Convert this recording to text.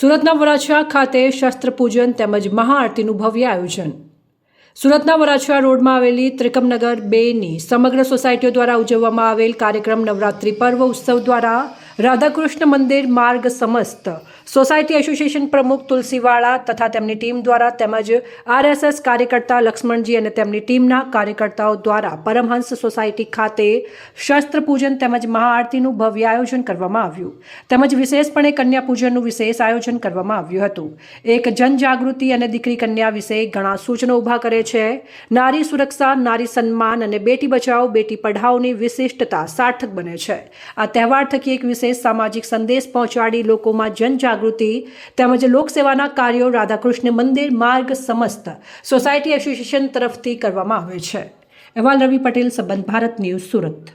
સુરતના વરાછા ખાતે શસ્ત્ર પૂજન તેમજ મહાઆરતીનું ભવ્ય આયોજન. સુરતના વરાછા રોડમાં આવેલી ત્રિકમનગર બેની સમગ્ર સોસાયટીઓ દ્વારા ઉજવવામાં આવેલ કાર્યક્રમ નવરાત્રિ પર્વ ઉત્સવ દ્વારા રાધાકૃષ્ણ મંદિર માર્ગ સમસ્ત. સોસાયટી એસોસિએશન પ્રમુખ તુલસીવાળા તથા તેમની ટીમ દ્વારા તેમજ આરએસએસ કાર્યકર્તા લક્ષ્મણજી અને તેમની ટીમના કાર્યકર્તાઓ દ્વારા પરમહંસ સોસાયટી ખાતે શસ્ત્ર પૂજન તેમજ મહાઆરતીનું ભવ્ય આયોજન કરવામાં આવ્યું. તેમજ વિશેષપણે કન્યા પૂજનનું વિશેષ આયોજન કરવામાં આવ્યું હતું. એક જનજાગૃતિ અને દીકરી કન્યા વિશે ઘણા સૂચનો ઊભા કરે છે. નારી સુરક્ષા, નારી સન્માન અને બેટી બચાવો બેટી પઢાઓની વિશિષ્ટતા સાર્થક બને છે. આ તહેવાર થકી એક વિશેષ સામાજિક સંદેશ પહોંચાડી લોકોમાં જનજાગૃતિ તેમજ લોકસેવાના કાર્યો રાધાકૃષ્ણ મંદિર માર્ગ સમસ્ત સોસાયટી એસોસિએશન તરફથી કરવામાં આવે છે. અહેવાલ રવિ પટેલ, સંબંધ ભારત ન્યૂઝ સુરત.